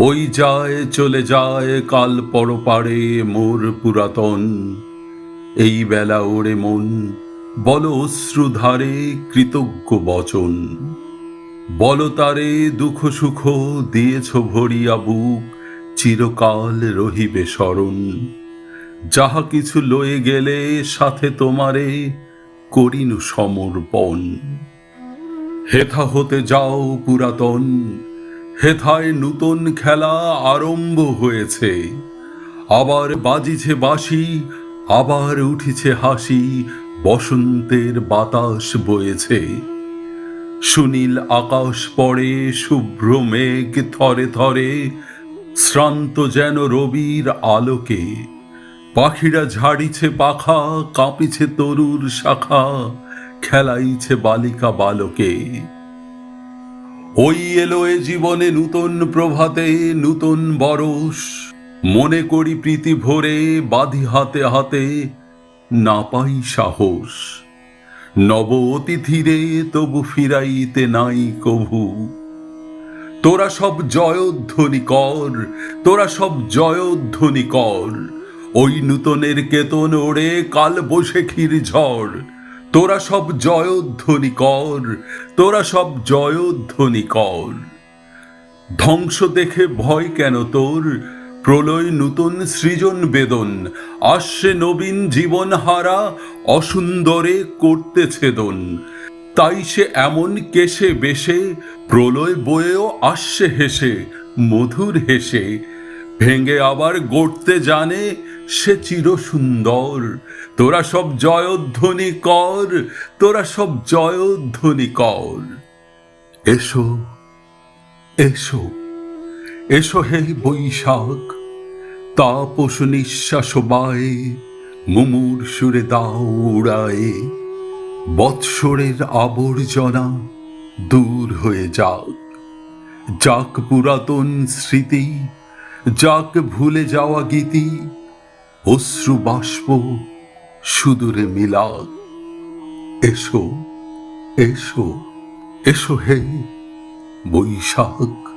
ওই যায়, চলে যায় কাল পরপারে মোর পুরাতন। এই বেলা ওরে মন, বল অশ্রুধারে কৃতজ্ঞ বচন। বল তারে দুঃখ সুখ দিয়েছ ভরিয়া বুক, চিরকাল রহিবে স্মরণ। যাহা কিছু লয়ে গেলে সাথে তোমারে করিনু সমর্পণ। হেথা হতে যাও পুরাতন হেথায় নূতন খেলা আরম্ভ হয়েছে। আবার বাজিছে বাঁশি, আবার উঠিছে হাসি, বসন্তের বাতাস বয়েছে। সুনীল আকাশ পড়ে, শুভ্র মেঘ থরে থরে, শ্রান্ত যেন রবির আলোকে। পাখিরা ঝাড়িছে পাখা, কাঁপিছে তরুর শাখা, খেলাইছে বালিকা বালকে। ওই এলো এ জীবনে নূতন প্রভাতে, নূতন বরস। মনে করি প্রীতি ভরে, বাঁধি হাতে হাতে, না পাই সাহস। নব অতিথিরে তবু ফিরাইতে নাই কভু। তোরা সব জয়ধ্বনি কর তোরা সব জয়ধ্বনি কর ওই নূতনের কেতন ওড়ে, কাল বৈশাখীর ঝড় তোরা সব জয়ধ্বনি কর তোরা সব জয়ধ্বনি কর ধ্বংস দেখে ভয় কেন তোর? প্রলয় নূতন সৃজন বেদন আসছে নবীন জীবন হারা অসুন্দরে করতে ছেদন তাই সে এমন কেশে বেশে, প্রলয় বয়েও আসছে হেসে, মধুর হেসে। ভেঙে আবার গড়তে জানে সে চির সুন্দর। তোরা সব জয়ধ্বনি কর, তোরা সব জয়ধ্বনি কর। এসো এসো এসো হে বৈশাখ, তাপস নিঃশ্বাস বায়ে, মুমুর সুরে দাও উড়ায়ে। বৎসরের আবর্জনা দূর হয়ে যাক। যাক পুরাতন স্মৃতি, যাক ভুলে যাওয়া গীতি অশ্রু বাষ্প সুদূরে মিলাদ এসো এসো এসো হে বৈশাখ।